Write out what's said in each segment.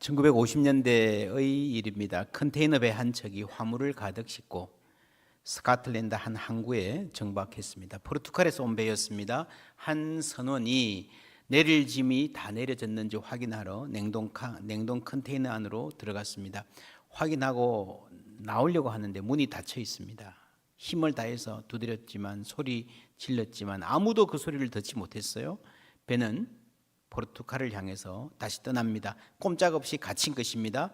1950년대의 일입니다. 컨테이너 배 한 척이 화물을 가득 싣고 스코틀랜드 한 항구에 정박했습니다. 포르투갈에서 온 배였습니다. 한 선원이 내릴 짐이 다 내려졌는지 확인하러 냉동 카, 냉동 컨테이너 안으로 들어갔습니다. 확인하고 나오려고 하는데 문이 닫혀 있습니다. 힘을 다해서 두드렸지만 소리 질렀지만 아무도 그 소리를 듣지 못했어요. 배는 포르투갈을 향해서 다시 떠납니다. 꼼짝없이 갇힌 것입니다.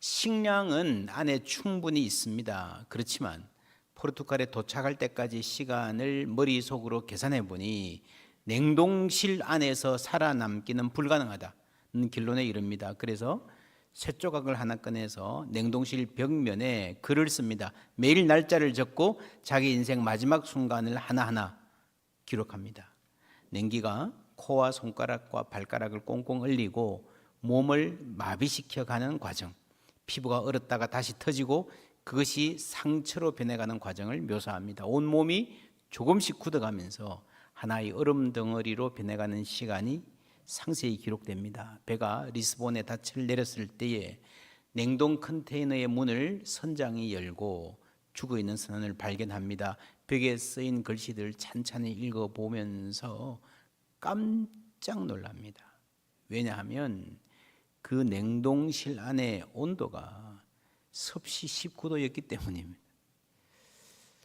식량은 안에 충분히 있습니다. 그렇지만 포르투갈에 도착할 때까지 시간을 머릿속으로 계산해 보니 냉동실 안에서 살아남기는 불가능하다는 결론에 이릅니다. 그래서 쇠 조각을 하나 꺼내서 냉동실 벽면에 글을 씁니다. 매일 날짜를 적고 자기 인생 마지막 순간을 하나하나 기록합니다. 냉기가 코와 손가락과 발가락을 꽁꽁 얼리고 몸을 마비시켜 가는 과정. 피부가 얼었다가 다시 터지고 그것이 상처로 변해가는 과정을 묘사합니다. 온 몸이 조금씩 굳어가면서 하나의 얼음 덩어리로 변해가는 시간이 상세히 기록됩니다. 배가 리스본에 닻을 내렸을 때에 냉동 컨테이너의 문을 선장이 열고 죽어 있는 선원을 발견합니다. 벽에 쓰인 글씨들 찬찬히 읽어 보면서 깜짝 놀랍니다. 왜냐하면 그 냉동실 안의 온도가 섭씨 19도였기 때문입니다.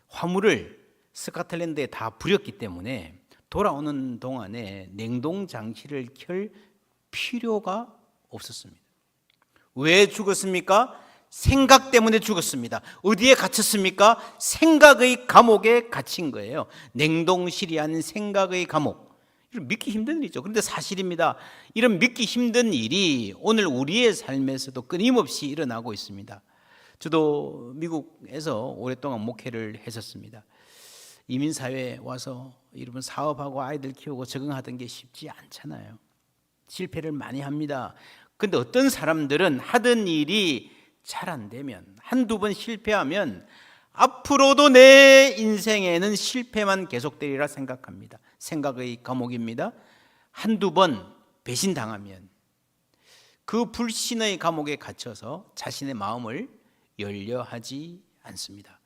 화물을 스코틀랜드에 다 부렸기 때문에 돌아오는 동안에 냉동 장치를 켤 필요가 없었습니다. 왜 죽었습니까? 생각 때문에 죽었습니다. 어디에 갇혔습니까? 생각의 감옥에 갇힌 거예요. 냉동실이 아닌 생각의 감옥. 믿기 힘든 일이죠. 그런데 사실입니다. 이런 믿기 힘든 일이 오늘 우리의 삶에서도 끊임없이 일어나고 있습니다. 저도 미국에서 오랫동안 목회를 했었습니다. 이민 사회에 와서 여러분 사업하고 아이들 키우고 적응하던 게 쉽지 않잖아요. 실패를 많이 합니다. 근데 어떤 사람들은 하던 일이 잘 안 되면 한두 번 실패하면 앞으로도 내 인생에는 실패만 계속되리라 생각합니다. 생각의 감옥입니다. 한두 번 배신당하면 그 불신의 감옥에 갇혀서 자신의 마음을 열려 하지 않습니다.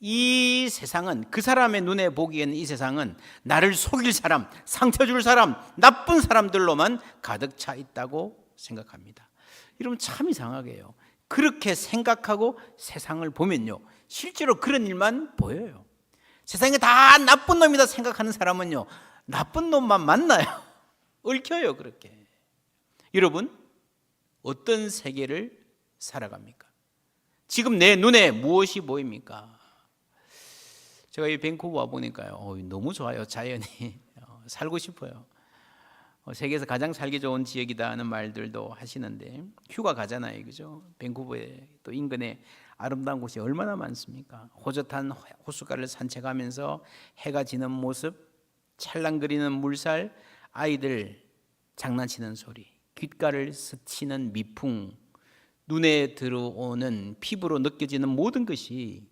이 세상은 그 사람의 눈에 보기에는 이 세상은 나를 속일 사람, 상처 줄 사람, 나쁜 사람들로만 가득 차 있다고 생각합니다. 여러분 참 이상하게요. 그렇게 생각하고 세상을 보면요. 실제로 그런 일만 보여요. 세상에 다 나쁜 놈이다 생각하는 사람은요. 나쁜 놈만 만나요. 얽혀요, 그렇게. 여러분, 어떤 세계를 살아갑니까? 지금 내 눈에 무엇이 보입니까? 제가 이 밴쿠버 와 보니까요. 어, 너무 좋아요. 자연이 어, 살고 싶어요. 어, 세계에서 가장 살기 좋은 지역이다 하는 말들도 하시는데 휴가 가잖아요. 그죠? 밴쿠버에 또 인근에 아름다운 곳이 얼마나 많습니까? 호젓한 호숫가를 산책하면서 해가 지는 모습, 찰랑거리는 물살, 아이들 장난치는 소리, 귓가를 스치는 미풍, 눈에 들어오는 피부로 느껴지는 모든 것이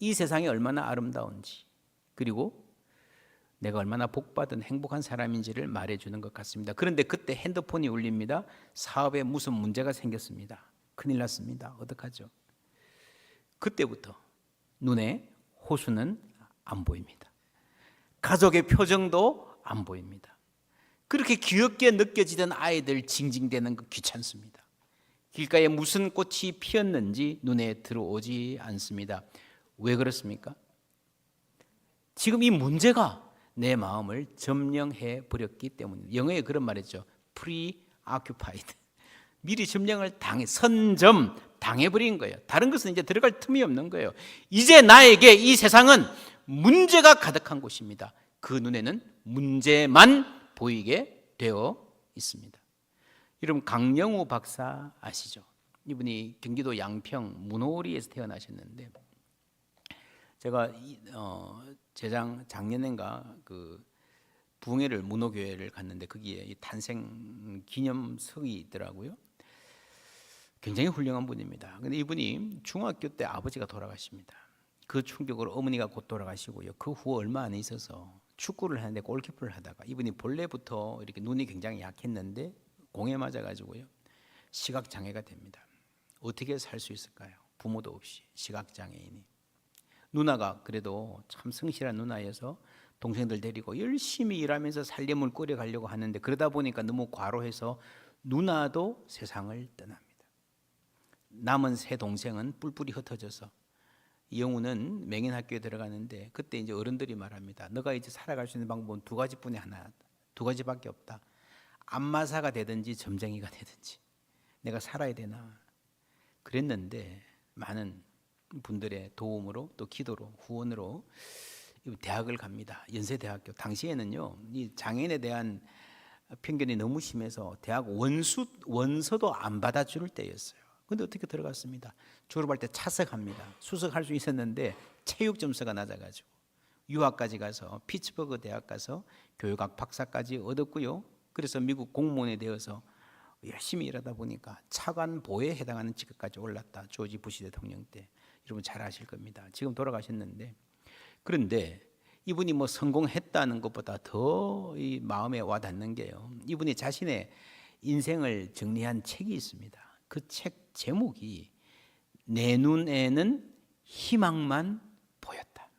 이 세상이 얼마나 아름다운지 그리고 내가 얼마나 복받은 행복한 사람인지를 말해주는 것 같습니다. 그런데 그때 핸드폰이 울립니다. 사업에 무슨 문제가 생겼습니다. 큰일 났습니다. 어떡하죠? 그때부터 눈에 호수는 안 보입니다. 가족의 표정도 안 보입니다. 그렇게 귀엽게 느껴지던 아이들 징징대는 거 귀찮습니다. 길가에 무슨 꽃이 피었는지 눈에 들어오지 않습니다. 왜 그렇습니까? 지금 이 문제가 내 마음을 점령해 버렸기 때문입니다. 영어에 그런 말이죠. preoccupied. 미리 점령을 당해 선점 당해 버린 거예요. 다른 것은 이제 들어갈 틈이 없는 거예요. 이제 나에게 이 세상은 문제가 가득한 곳입니다. 그 눈에는 문제만 보이게 되어 있습니다. 여러분 강영우 박사 아시죠? 이분이 경기도 양평 문호리에서 태어나셨는데 제가 어, 재작 작년인가 그 부흥회를 문호교회를 갔는데 거기에 탄생 기념석이 있더라고요. 굉장히 훌륭한 분입니다. 근데 이분이 중학교 때 아버지가 돌아가십니다. 그 충격으로 어머니가 곧 돌아가시고요. 그 후 얼마 안에 있어서 축구를 하는데 골키퍼를 하다가 이분이 본래부터 이렇게 눈이 굉장히 약했는데 공에 맞아가지고요. 시각 장애가 됩니다. 어떻게 살 수 있을까요? 부모도 없이 시각 장애인이 누나가 그래도 참 성실한 누나여서 동생들 데리고 열심히 일하면서 살림을 꾸려 가려고 하는데 그러다 보니까 너무 과로해서 누나도 세상을 떠납니다. 남은 세 동생은 뿔뿔이 흩어져서 영우는 맹인학교에 들어가는데 그때 이제 어른들이 말합니다. 너가 이제 살아갈 수 있는 방법은 두 가지뿐이 하나, 두 가지밖에 없다. 안마사가 되든지 점쟁이가 되든지 내가 살아야 되나 그랬는데 많은 분들의 도움으로 또 기도로 후원으로 이 대학을 갑니다. 연세대학교 당시에는요 이 장애인에 대한 편견이 너무 심해서 대학 원수 원서도 안 받아줄 때였어요. 근데 어떻게 들어갔습니다. 졸업할 때 차석합니다. 수석할 수 있었는데 체육 점수가 낮아가지고 유학까지 가서 피츠버그 대학 가서 교육학 박사까지 얻었고요. 그래서 미국 공무원이 되어서 열심히 일하다 보니까 차관 보에 해당하는 직급까지 올랐다. 조지 부시 대통령 때 여러분 잘 아실 겁니다. 지금 돌아가셨는데 그런데 이분이 뭐 성공했다는 것보다 더 이 마음에 와닿는 게요. 이분이 자신의 인생을 정리한 책이 있습니다. 그 책 제목이 내 눈에는 희망만 보였다.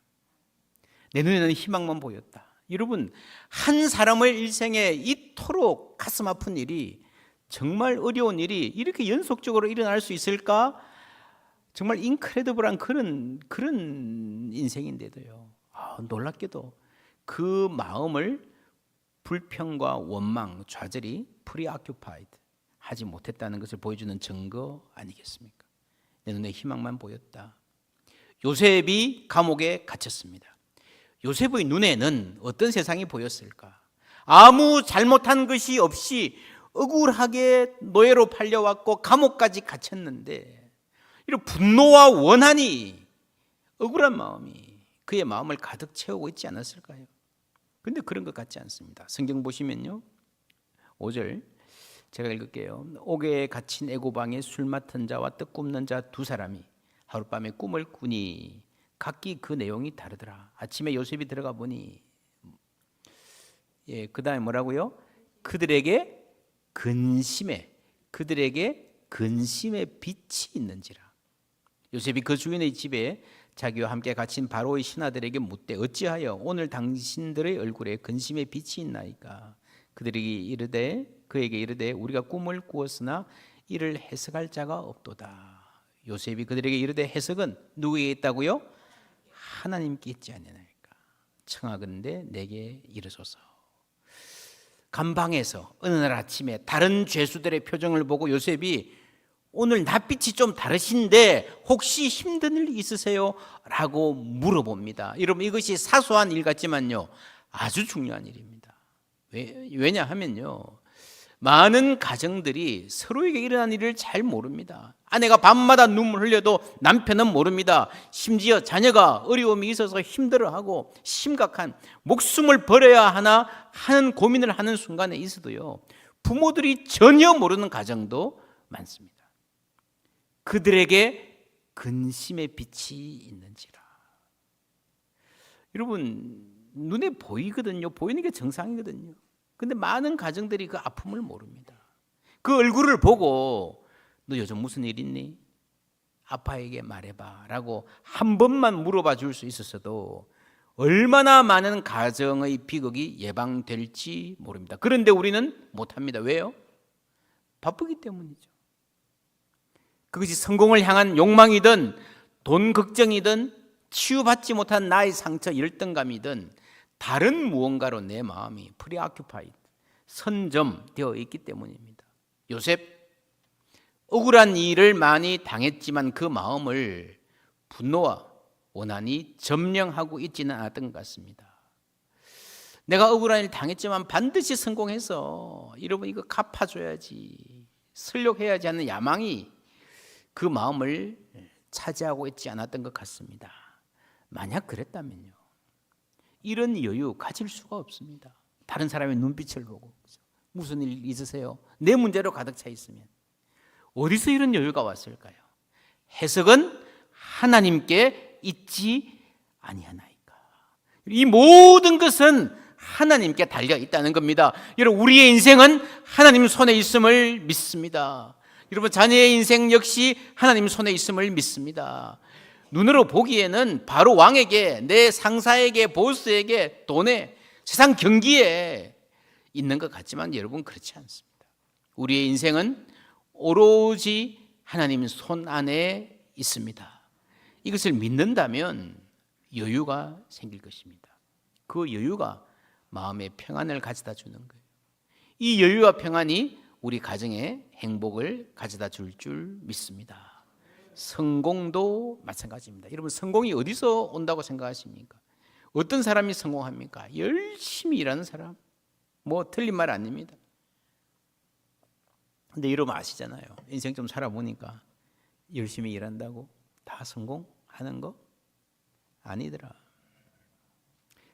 내 눈에는 희망만 보였다. 여러분 한 사람의 일생에 이토록 가슴 아픈 일이 정말 어려운 일이 이렇게 연속적으로 일어날 수 있을까? 정말 인크레더블한 그런 그런 인생인데도요. 아, 놀랍게도 그 마음을 불평과 원망, 좌절이 프리아큐파이드 하지 못했다는 것을 보여주는 증거 아니겠습니까? 내 눈에 희망만 보였다. 요셉이 감옥에 갇혔습니다. 요셉의 눈에는 어떤 세상이 보였을까? 아무 잘못한 것이 없이 억울하게 노예로 팔려왔고 감옥까지 갇혔는데 이런 분노와 원한이 억울한 마음이 그의 마음을 가득 채우고 있지 않았을까요? 근데 그런 것 같지 않습니다. 성경 보시면요. 5절 제가 읽을게요. 옥에 갇힌 애고방에 술 맡은 자와 떡 굽는 자 두 사람이 하룻밤에 꿈을 꾸니 각기 그 내용이 다르더라. 아침에 요셉이 들어가 보니 예, 그다음에 뭐라고요? 그들에게 근심에 그들에게 근심의 빛이 있는지라. 요셉이 그 주인의 집에 자기와 함께 갇힌 바로의 신하들에게 묻되 어찌하여 오늘 당신들의 얼굴에 근심의 빛이 있나이까 그들이 이르되 그에게 이르되 우리가 꿈을 꾸었으나 이를 해석할 자가 없도다 요셉이 그들에게 이르되 해석은 누구에게 있다고요 하나님께 있지 아니하나이까 청하건대 내게 이르소서 감방에서 어느 날 아침에 다른 죄수들의 표정을 보고 요셉이 오늘 낯빛이 좀 다르신데 혹시 힘든 일 있으세요? 라고 물어봅니다. 여러분 이것이 사소한 일 같지만요. 아주 중요한 일입니다. 왜, 왜냐하면요. 많은 가정들이 서로에게 일어난 일을 잘 모릅니다. 아내가 밤마다 눈물 흘려도 남편은 모릅니다. 심지어 자녀가 어려움이 있어서 힘들어하고 심각한 목숨을 버려야 하나 하는 고민을 하는 순간에 있어도요. 부모들이 전혀 모르는 가정도 많습니다. 그들에게 근심의 빛이 있는지라. 여러분 눈에 보이거든요. 보이는 게 정상이거든요. 근데 많은 가정들이 그 아픔을 모릅니다. 그 얼굴을 보고 너 요즘 무슨 일 있니? 아빠에게 말해봐 라고 한 번만 물어봐 줄 수 있었어도 얼마나 많은 가정의 비극이 예방될지 모릅니다. 그런데 우리는 못합니다. 왜요? 바쁘기 때문이죠. 그것이 성공을 향한 욕망이든 돈 걱정이든 치유받지 못한 나의 상처 열등감이든 다른 무언가로 내 마음이 프리아큐파이드 선점되어 있기 때문입니다. 요셉 억울한 일을 많이 당했지만 그 마음을 분노와 원한이 점령하고 있지는 않았던 것 같습니다. 내가 억울한 일 당했지만 반드시 성공해서 여러분 이거 갚아줘야지 설욕해야지 하는 야망이 그 마음을 차지하고 있지 않았던 것 같습니다. 만약 그랬다면요. 이런 여유 가질 수가 없습니다. 다른 사람의 눈빛을 보고 무슨 일 있으세요? 내 문제로 가득 차 있으면 어디서 이런 여유가 왔을까요? 해석은 하나님께 있지 아니하나이까. 이 모든 것은 하나님께 달려 있다는 겁니다. 여러분 우리의 인생은 하나님 손에 있음을 믿습니다. 여러분 자녀의 인생 역시 하나님 손에 있음을 믿습니다. 눈으로 보기에는 바로 왕에게 내 상사에게 보스에게 돈에 세상 경기에 있는 것 같지만 여러분 그렇지 않습니다. 우리의 인생은 오로지 하나님 손 안에 있습니다. 이것을 믿는다면 여유가 생길 것입니다. 그 여유가 마음의 평안을 가져다 주는 거예요. 이 여유와 평안이 우리 가정에 행복을 가져다 줄 줄 믿습니다. 성공도 마찬가지입니다. 여러분 성공이 어디서 온다고 생각하십니까? 어떤 사람이 성공합니까? 열심히 일하는 사람. 뭐 틀린 말 아닙니다. 근데 여러분 아시잖아요. 인생 좀 살아보니까 열심히 일한다고 다 성공하는 거 아니더라.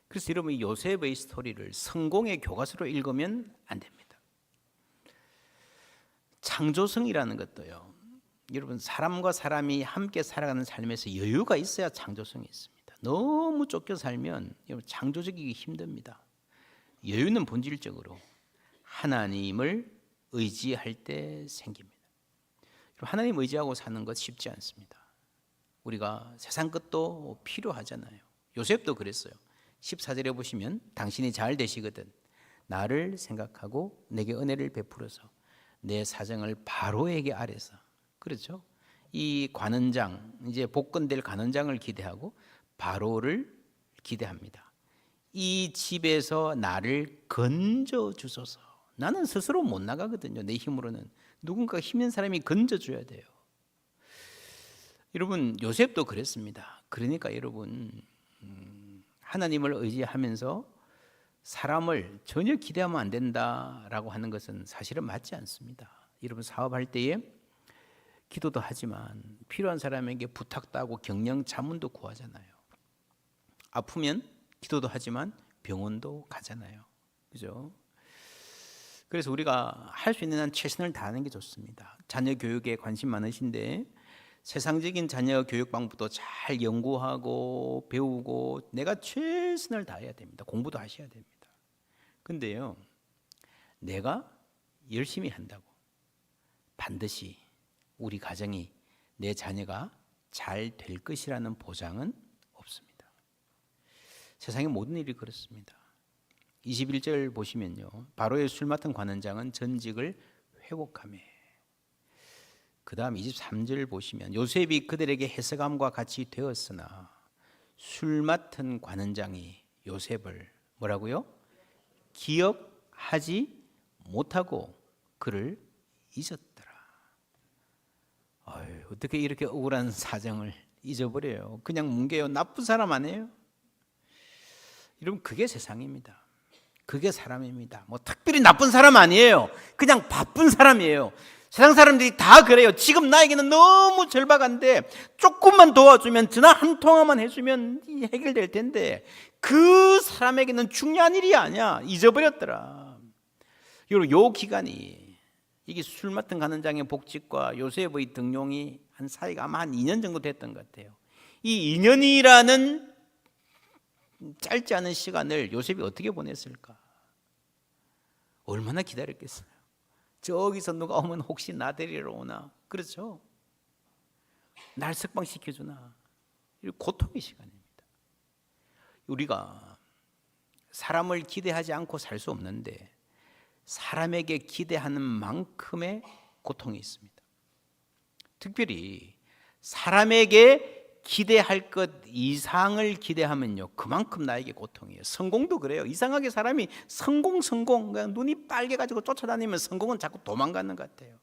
그래서 여러분 이 요셉의 스토리를 성공의 교과서로 읽으면 안 됩니다. 창조성이라는 것도요. 여러분 사람과 사람이 함께 살아가는 삶에서 여유가 있어야 창조성이 있습니다. 너무 쫓겨 살면 여러분 창조적이기 힘듭니다. 여유는 본질적으로 하나님을 의지할 때 생깁니다. 하나님 의지하고 사는 것 쉽지 않습니다. 우리가 세상 것도 필요하잖아요. 요셉도 그랬어요. 14절에 보시면 당신이 잘 되시거든 나를 생각하고 내게 은혜를 베풀어서 내 사정을 바로에게 아래서 그렇죠? 이 관원장 이제 복권될 관원장을 기대하고 바로를 기대합니다. 이 집에서 나를 건져 주소서. 나는 스스로 못 나가거든요. 내 힘으로는 누군가 힘 있는 사람이 건져 줘야 돼요. 여러분 요셉도 그랬습니다. 그러니까 여러분 음, 하나님을 의지하면서 사람을 전혀 기대하면 안 된다라고 하는 것은 사실은 맞지 않습니다. 여러분 사업할 때에 기도도 하지만 필요한 사람에게 부탁도 하고 경영 자문도 구하잖아요. 아프면 기도도 하지만 병원도 가잖아요. 그죠? 그래서 우리가 할 수 있는 한 최선을 다하는 게 좋습니다. 자녀 교육에 관심 많으신데 세상적인 자녀 교육 방법도 잘 연구하고 배우고 내가 최선을 다해야 됩니다. 공부도 하셔야 됩니다. 근데요, 내가 열심히 한다고 반드시 우리 가정이 내 자녀가 잘 될 것이라는 보장은 없습니다. 세상의 모든 일이 그렇습니다. 21절 보시면요. 바로의 술 맡은 관원장은 전직을 회복함에 그 다음 23절 보시면 요셉이 그들에게 해석함과 같이 되었으나 술 맡은 관원장이 요셉을 뭐라고요? 기억하지 못하고 그를 잊었더라. 어휴, 어떻게 이렇게 억울한 사정을 잊어버려요? 그냥 뭉개요. 나쁜 사람 아니에요? 여러분 그게 세상입니다. 그게 사람입니다. 뭐 특별히 나쁜 사람 아니에요. 그냥 바쁜 사람이에요. 세상 사람들이 다 그래요. 지금 나에게는 너무 절박한데 조금만 도와주면 전화 한 통화만 해주면 해결될 텐데 그 사람에게는 중요한 일이 아니야. 잊어버렸더라. 요 기간이 이게 술 맡은 가는장의 복직과 요셉의 등용이 한 사이가 아마 한 2년 정도 됐던 것 같아요. 이 2년이라는 짧지 않은 시간을 요셉이 어떻게 보냈을까? 얼마나 기다렸겠어요. 저기서 누가 오면 혹시 나 데리러 오나? 그렇죠? 날 석방시켜 주나? 고통의 시간입니다. 우리가 사람을 기대하지 않고 살 수 없는데 사람에게 기대하는 만큼의 고통이 있습니다. 특별히 사람에게 기대할 것 이상을 기대하면요 그만큼 나에게 고통이에요. 성공도 그래요. 이상하게 사람이 성공 성공 그냥 눈이 빨개 가지고 쫓아다니면 성공은 자꾸 도망가는 것 같아요.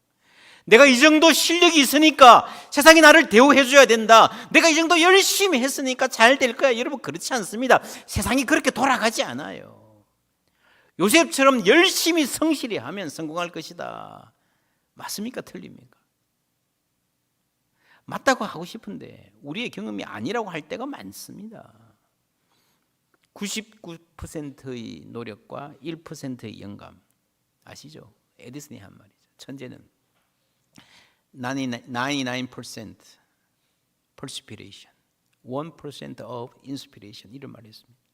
내가 이 정도 실력이 있으니까 세상이 나를 대우해 줘야 된다. 내가 이 정도 열심히 했으니까 잘 될 거야. 여러분 그렇지 않습니다. 세상이 그렇게 돌아가지 않아요. 요셉처럼 열심히 성실히 하면 성공할 것이다. 맞습니까? 틀립니까? 맞다고 하고 싶은데 우리의 경험이 아니라고 할 때가 많습니다. 99%의 노력과 1%의 영감 아시죠? 에디슨이 한 말이죠. 천재는 99% perspiration, 1% of inspiration 이런 말이 있습니다.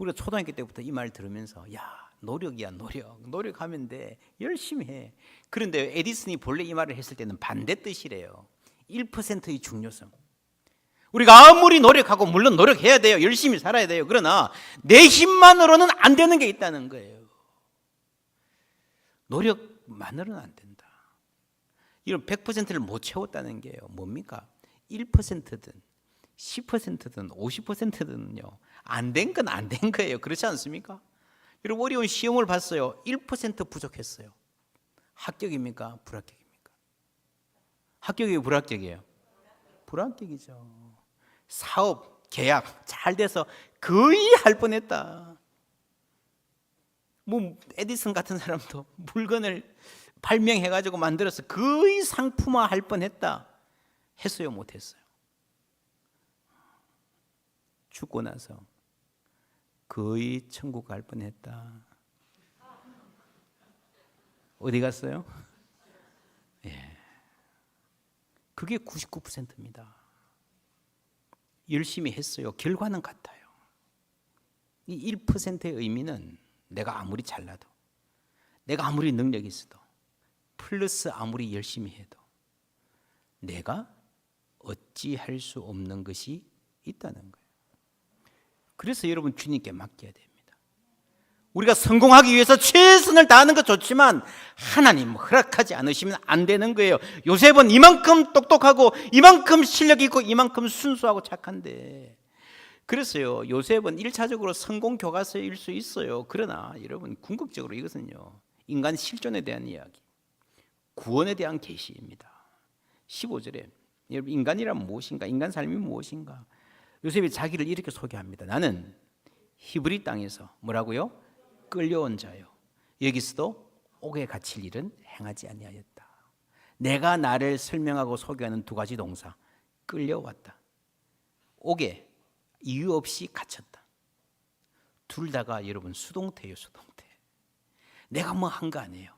우리가 초등학교 때부터 이 말 들으면서 야 노력이야 노력. 노력하면 돼. 열심히 해. 그런데 에디슨이 본래 이 말을 했을 때는 반대 뜻이래요. 1%의 중요성. 우리가 아무리 노력하고 물론 노력해야 돼요. 열심히 살아야 돼요. 그러나 내 힘만으로는 안 되는 게 있다는 거예요. 노력만으로는 안 된다. 이런 100%를 못 채웠다는 게요. 뭡니까? 1%든 10%든 50%든요. 안 된 건 안 된 거예요. 그렇지 않습니까? 여러분 어려운 시험을 봤어요. 1% 부족했어요. 합격입니까? 불합격입니까? 합격이에요, 불합격이에요? 불합격이죠. 사업, 계약 잘 돼서 거의 할 뻔했다. 뭐 에디슨 같은 사람도 물건을 발명해 가지고 만들어서 거의 상품화 할 뻔했다. 했어요, 못 했어요. 죽고 나서 거의 천국 갈 뻔했다. 어디 갔어요? 예. 그게 99%입니다. 열심히 했어요. 결과는 같아요. 이 1%의 의미는 내가 아무리 잘나도, 내가 아무리 능력이 있어도, 플러스 아무리 열심히 해도, 내가 어찌할 수 없는 것이 있다는 거예요. 그래서 여러분 주님께 맡겨야 됩니다. 우리가 성공하기 위해서 최선을 다하는 것 좋지만 하나님 허락하지 않으시면 안 되는 거예요. 요셉은 이만큼 똑똑하고 이만큼 실력 있고 이만큼 순수하고 착한데 그랬어요. 요셉은 1차적으로 성공 교과서일 수 있어요. 그러나 여러분 궁극적으로 이것은요. 인간 실존에 대한 이야기. 구원에 대한 계시입니다. 15절에 여러분 인간이란 무엇인가? 인간 삶이 무엇인가? 요셉이 자기를 이렇게 소개합니다. 나는 히브리 땅에서 뭐라고요? 끌려온 자요. 여기서도 옥에 갇힐 일은 행하지 아니하였다. 내가 나를 설명하고 소개하는 두 가지 동사. 끌려왔다. 옥에 이유 없이 갇혔다. 둘 다가 여러분 수동태예요, 수동태. 내가 뭐 한 거 아니에요.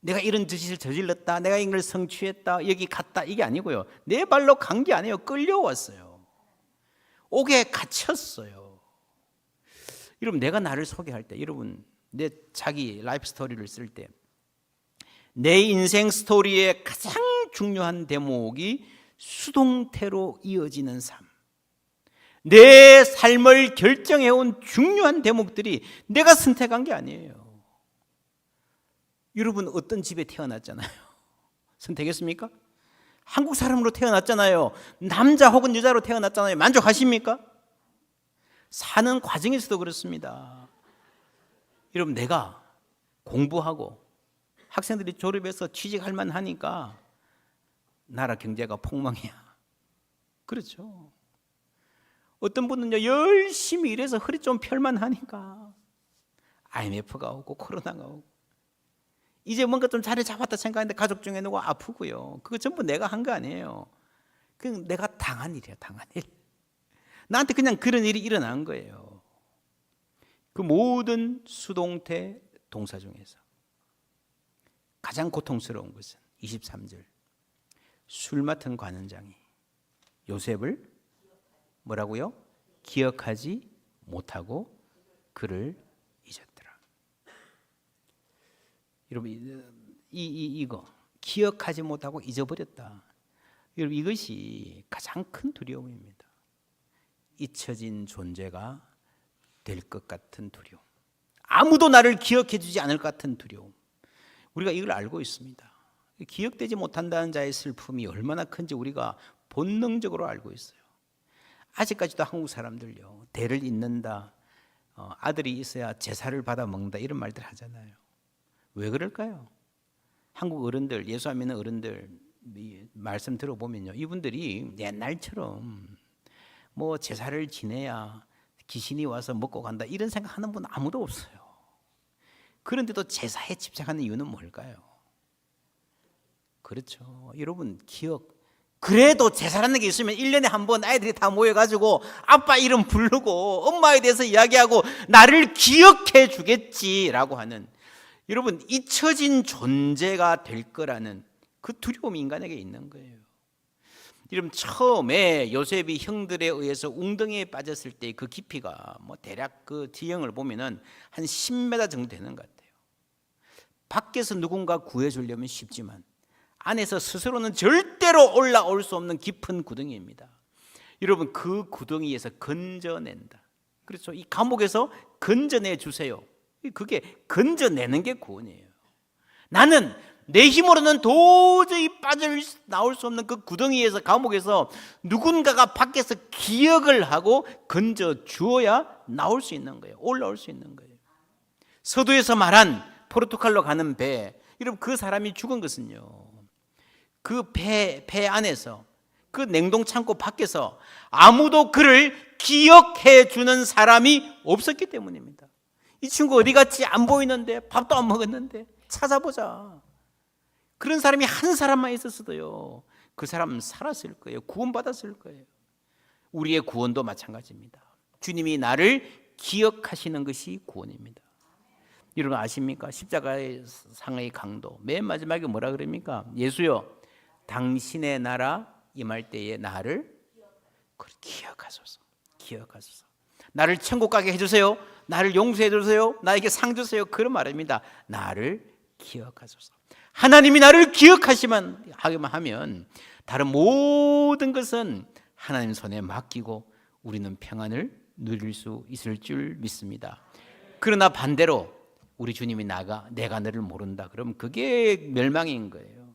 내가 이런 짓을 저질렀다. 내가 이걸 성취했다. 여기 갔다. 이게 아니고요. 내 발로 간 게 아니에요. 끌려왔어요. 옥에 갇혔어요. 여러분 내가 나를 소개할 때 여러분 내 자기 라이프 스토리를 쓸 때 내 인생 스토리의 가장 중요한 대목이 수동태로 이어지는 삶. 내 삶을 결정해 온 중요한 대목들이 내가 선택한 게 아니에요. 여러분 어떤 집에 태어났잖아요. 선택했습니까? 한국 사람으로 태어났잖아요. 남자 혹은 여자로 태어났잖아요. 만족하십니까? 사는 과정에서도 그렇습니다. 여러분 내가 공부하고 학생들이 졸업해서 취직할 만하니까 나라 경제가 폭망이야. 그렇죠. 어떤 분은요 열심히 일해서 허리 좀 펼만 하니까 IMF가 오고 코로나가 오고 이제 뭔가 좀 자리 잡았다 생각했는데 가족 중에 누구 아프고요. 그거 전부 내가 한 거 아니에요. 그 내가 당한 일이야, 당한 일. 나한테 그냥 그런 일이 일어난 거예요. 그 모든 수동태 동사 중에서 가장 고통스러운 것은 23절 술 맡은 관원장이 요셉을 뭐라고요? 기억하지 못하고 그를 잊었더라. 여러분 이, 이 이거 기억하지 못하고 잊어버렸다. 여러분 이것이 가장 큰 두려움입니다. 잊혀진 존재가 될 것 같은 두려움. 아무도 나를 기억해 주지 않을 것 같은 두려움. 우리가 이걸 알고 있습니다. 기억되지 못한다는 자의 슬픔이 얼마나 큰지 우리가 본능적으로 알고 있어요. 아직까지도 한국 사람들요 대를 잇는다, 어, 아들이 있어야 제사를 받아 먹는다 이런 말들 하잖아요. 왜 그럴까요? 한국 어른들 예수 믿는 어른들 말씀 들어보면요 이분들이 옛날처럼 뭐 제사를 지내야 귀신이 와서 먹고 간다 이런 생각하는 분 아무도 없어요. 그런데도 제사에 집착하는 이유는 뭘까요? 그렇죠. 여러분 기억 그래도 제사라는 게 있으면 1년에 한 번 아이들이 다 모여가지고 아빠 이름 부르고 엄마에 대해서 이야기하고 나를 기억해 주겠지라고 하는 여러분 잊혀진 존재가 될 거라는 그 두려움이 인간에게 있는 거예요. 이름 처음에 요셉이 형들에 의해서 웅덩이에 빠졌을 때 그 깊이가 뭐 대략 그 지형을 보면은 한 10m 정도 되는 것 같아요. 밖에서 누군가 구해주려면 쉽지만 안에서 스스로는 절대로 올라올 수 없는 깊은 구덩이입니다. 여러분 그 구덩이에서 건져낸다. 그렇죠. 이 감옥에서 건져내 주세요. 그게 건져내는 게 구원이에요. 나는 내 힘으로는 도저히 빠져 나올 수 없는 그 구덩이에서 감옥에서 누군가가 밖에서 기억을 하고 건져 주어야 나올 수 있는 거예요. 올라올 수 있는 거예요. 서두에서 말한 포르투갈로 가는 배, 여러분 그 사람이 죽은 것은요. 그 배 배 안에서 그 냉동 창고 밖에서 아무도 그를 기억해 주는 사람이 없었기 때문입니다. 이 친구 어디 갔지? 안 보이는데 밥도 안 먹었는데 찾아보자. 그런 사람이 한 사람만 있었어도요. 그 사람 살았을 거예요. 구원받았을 거예요. 우리의 구원도 마찬가지입니다. 주님이 나를 기억하시는 것이 구원입니다. 여러분 아십니까? 십자가의 상의 강도. 맨 마지막에 뭐라 그럽니까? 예수여, 당신의 나라 임할 때에 나를 기억하소서. 기억하소서. 나를 천국 가게 해주세요. 나를 용서해 주세요. 나에게 상 주세요. 그런 말입니다. 나를 기억하소서. 하나님이 나를 기억하시면 하기만 하면 다른 모든 것은 하나님 손에 맡기고 우리는 평안을 누릴 수 있을 줄 믿습니다. 그러나 반대로 우리 주님이 나가 내가 너를 모른다. 그럼 그게 멸망인 거예요.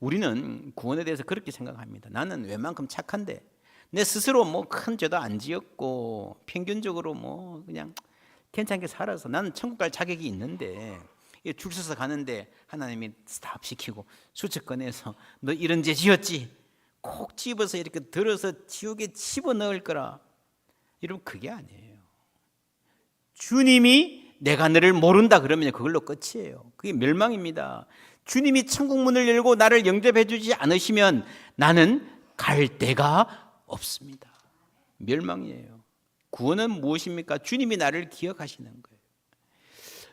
우리는 구원에 대해서 그렇게 생각합니다. 나는 웬만큼 착한데 내 스스로 뭐 큰 죄도 안 지었고 평균적으로 뭐 그냥 괜찮게 살아서 나는 천국 갈 자격이 있는데 줄 서서 가는데 하나님이 스탑 시키고 수첩 꺼내서 너 이런 죄 지었지? 콕 집어서 이렇게 들어서 지옥에 집어 넣을 거라. 이러면 그게 아니에요. 주님이 내가 너를 모른다 그러면 그걸로 끝이에요. 그게 멸망입니다. 주님이 천국 문을 열고 나를 영접해 주지 않으시면 나는 갈 데가 없습니다. 멸망이에요. 구원은 무엇입니까? 주님이 나를 기억하시는 거예요.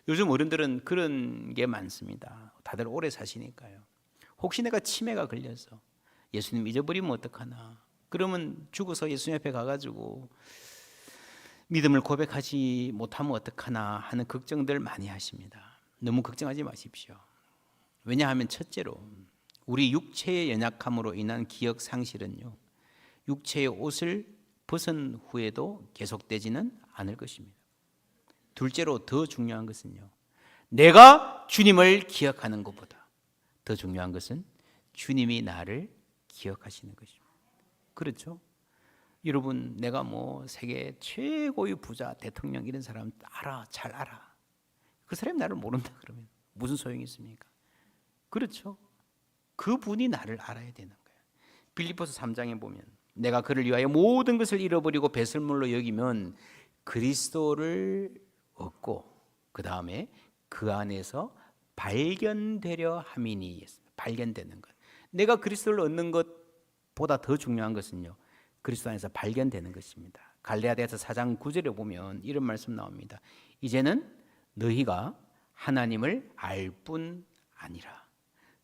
요즘 어른들은 그런 게 많습니다. 다들 오래 사시니까요. 혹시 내가 치매가 걸려서 예수님 잊어버리면 어떡하나. 그러면 죽어서 예수님 앞에 가가지고 믿음을 고백하지 못하면 어떡하나 하는 걱정들 많이 하십니다. 너무 걱정하지 마십시오. 왜냐하면 첫째로 우리 육체의 연약함으로 인한 기억 상실은요. 육체의 옷을 벗은 후에도 계속되지는 않을 것입니다. 둘째로 더 중요한 것은요. 내가 주님을 기억하는 것보다 더 중요한 것은 주님이 나를 기억하시는 것입니다. 그렇죠? 여러분, 내가 뭐 세계 최고의 부자, 대통령 이런 사람 알아, 잘 알아. 그 사람이 나를 모른다 그러면 무슨 소용이 있습니까? 그렇죠? 그분이 나를 알아야 되는 거예요. 빌리포스 3장에 보면 내가 그를 위하여 모든 것을 잃어버리고 배설물로 여기면 그리스도를 얻고 그 다음에 그 안에서 발견되려 함이니 발견되는 것. 내가 그리스도를 얻는 것보다 더 중요한 것은요. 그리스도 안에서 발견되는 것입니다. 갈레아디아서 4장 9절에 보면 이런 말씀 나옵니다. 이제는 너희가 하나님을 알 뿐 아니라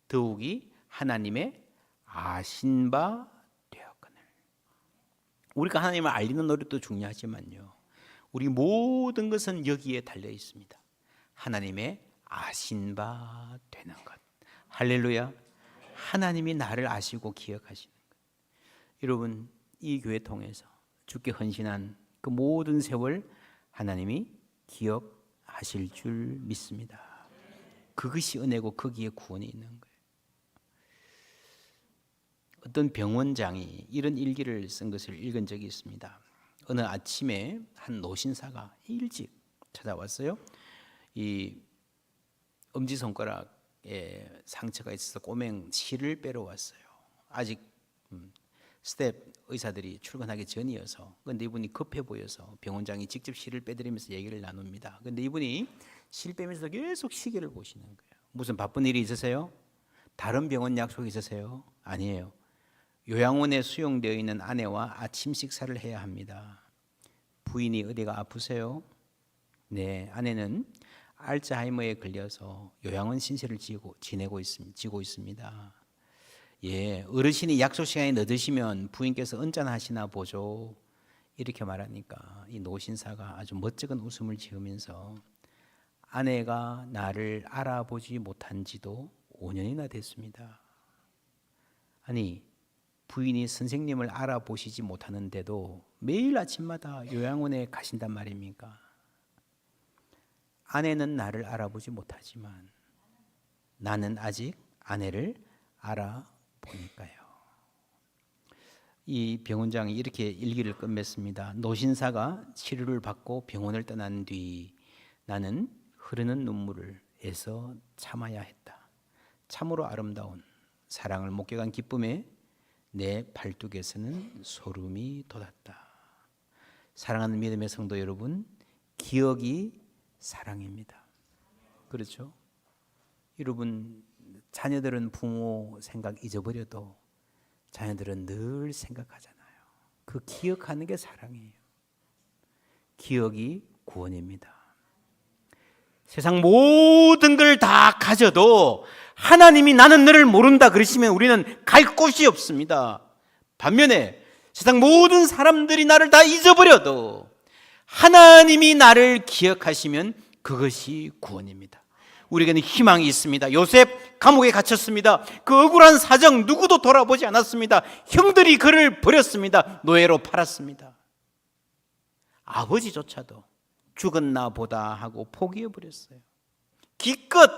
더욱이 하나님의 아신 바. 우리가 하나님을 알리는 노력도 중요하지만요. 우리 모든 것은 여기에 달려 있습니다. 하나님의 아신 바 되는 것. 할렐루야. 하나님이 나를 아시고 기억하시는 것. 여러분, 이 교회 통해서 주께 헌신한 그 모든 세월 하나님이 기억하실 줄 믿습니다. 그것이 은혜고 거기에 구원이 있는 거예요. 어떤 병원장이 이런 일기를 쓴 것을 읽은 적이 있습니다. 어느 아침에 한 노신사가 일찍 찾아왔어요. 이 엄지 손가락에 상처가 있어서 꼬맹 실을 빼러 왔어요. 아직 음, 스텝 의사들이 출근하기 전이어서 근데 이분이 급해 보여서 병원장이 직접 실을 빼드리면서 얘기를 나눕니다. 근데 이분이 실 빼면서 계속 시계를 보시는 거예요. 무슨 바쁜 일이 있으세요? 다른 병원 약속이 있으세요? 아니에요. 요양원에 수용되어 있는 아내와 아침 식사를 해야 합니다. 부인이 어디가 아프세요? 네, 아내는 알츠하이머에 걸려서 요양원 신세를 지고 지내고 있습니다. 지고 있습니다. 예, 어르신이 약속 시간에 늦으시면 부인께서 언짢아하시나 보죠. 이렇게 말하니까 이 노신사가 아주 멋쩍은 웃음을 지으면서 아내가 나를 알아보지 못한 지도 5년이나 됐습니다. 아니, 부인이 선생님을 알아보시지 못하는데도 매일 아침마다 요양원에 가신단 말입니까? 아내는 나를 알아보지 못하지만 나는 아직 아내를 알아보니까요. 이 병원장이 이렇게 일기를 끝맺습니다. 노신사가 치료를 받고 병원을 떠난 뒤 나는 흐르는 눈물을 애써 참아야 했다. 참으로 아름다운 사랑을 목격한 기쁨에 내 팔뚝에서는 소름이 돋았다. 사랑하는 믿음의 성도 여러분, 기억이 사랑입니다. 그렇죠? 여러분 자녀들은 부모 생각 잊어버려도 자녀들은 늘 생각하잖아요. 그 기억하는 게 사랑이에요. 기억이 구원입니다. 세상 모든 걸 다 가져도 하나님이 나는 너를 모른다 그러시면 우리는 갈 곳이 없습니다. 반면에 세상 모든 사람들이 나를 다 잊어버려도 하나님이 나를 기억하시면 그것이 구원입니다. 우리에게는 희망이 있습니다. 요셉 감옥에 갇혔습니다. 그 억울한 사정 누구도 돌아보지 않았습니다. 형들이 그를 버렸습니다. 노예로 팔았습니다. 아버지조차도 죽었나 보다 하고 포기해 버렸어요. 기껏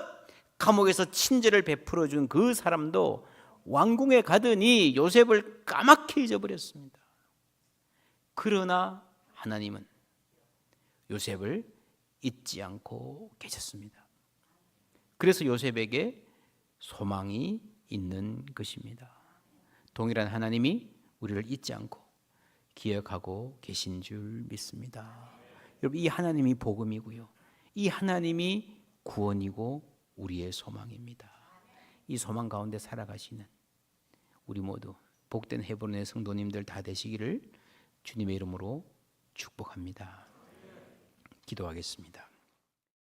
감옥에서 친절을 베풀어 준 그 사람도 왕궁에 가더니 요셉을 까맣게 잊어버렸습니다. 그러나 하나님은 요셉을 잊지 않고 계셨습니다. 그래서 요셉에게 소망이 있는 것입니다. 동일한 하나님이 우리를 잊지 않고 기억하고 계신 줄 믿습니다. 여러분 이 하나님이 복음이고요. 이 하나님이 구원이고 우리의 소망입니다. 이 소망 가운데 살아가시는 우리 모두 복된 헤브론의 성도님들 다 되시기를 주님의 이름으로 축복합니다. 기도하겠습니다.